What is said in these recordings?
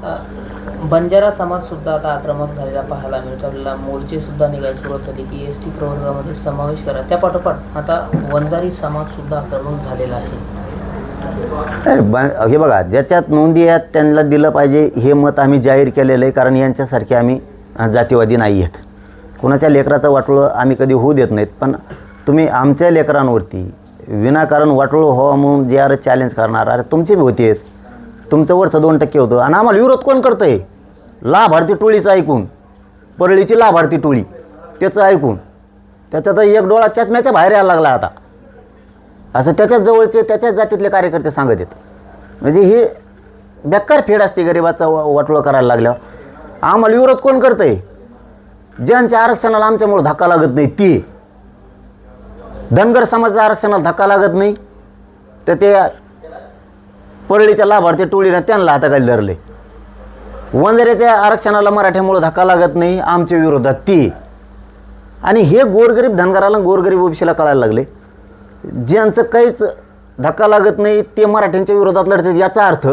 बंजारा समाज सुद्धा आता आक्रमक झालेला पाहायला मिळतो. आपल्याला मोर्चे सुद्धा निघायला सुरुवात झाली की एस टी प्रवर्गामध्ये समावेश करा. त्या पाठोपाठ आता वंजारी समाज सुद्धा आक्रमक झालेला आहे. ब- हे बघा ज्याच्यात नोंदी आहेत त्यांना दिलं पाहिजे हे मत आम्ही जाहीर केलेलं आहे कारण यांच्यासारखे आम्ही जातीवादी नाही आहेत. कुणाच्या लेकराचं वाटोळं आम्ही कधी होऊ देत नाहीत पण तुम्ही आमच्या लेकरांवरती विनाकारण वाटोळं व्हावं म्हणून जे आर चॅलेंज करणार अरे तुमचे बी होते तुमचं वरचं दोन टक्के होतं. आणि आम्हाला विरोध कोण करतं आहे लाभार्थी टोळीचं ऐकून. परळीची लाभार्थी टोळी त्याचं ऐकून. त्याचा तर एक डोळा चष्म्याच्या बाहेर यायला लागला आता. असं त्याच्याच जवळचे त्याच्याच जातीतले कार्यकर्ते सांगत आहेत. म्हणजे हे बेकार फेड असते गरिबाचा वा- वाटोळं करायला लागल्यावर. आम्हाला विरोध कोण करतं आहे ज्यांच्या आरक्षणाला आमच्यामुळं धक्का लागत नाही ते. धनगर समाजाच्या आरक्षणाला धक्का लागत नाही. तर ते परळीच्या लाभार्थी टोळीनं त्यांना हाताखाली धरले. वंजाऱ्याच्या आरक्षणाला मराठ्यामुळं धक्का लागत नाही आमच्या विरोधात ते. आणि हे गोरगरीब धनगराला गोरगरीब ओबीसीला कळायला लागले. ज्यांचं काहीच धक्का लागत नाही ते मराठ्यांच्या विरोधात लढतात याचा अर्थ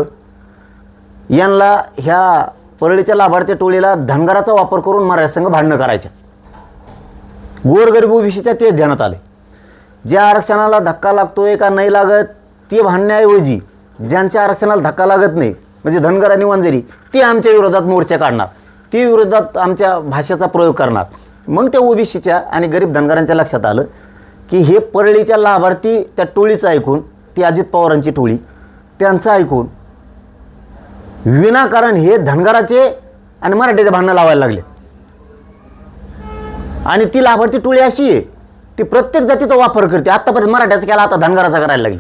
यांना ह्या परळीच्या लाभार्थी टोळीला धनगराचा वापर करून मराठ्यासंघ भांडणं करायचे. गोरगरीब ओबीसीच्या तेच ध्यानात आले. ज्या आरक्षणाला धक्का लागतोय का नाही लागत ते भांडण्याऐवजी ज्यांच्या आरक्षणाला धक्का लागत नाही म्हणजे धनगर आणि वंजरी ते आमच्या विरोधात मोर्चा काढणार. ते विरोधात आमच्या भाषेचा प्रयोग करणार. मग त्या ओबीसीच्या आणि गरीब धनगरांच्या लक्षात आलं की हे परळीच्या लाभार्थी त्या टोळीचं ऐकून ती अजित पवारांची टोळी त्यांचं ऐकून विनाकारण हे धनगराचे आणि मराठीचे भांडणं लावायला लागले. आणि ती लाभार्थी टोळी अशी आहे ती प्रत्येक जातीचा वापर करते. आत्तापर्यंत मराठ्याचा केला आता धनगराचा करायला लागली.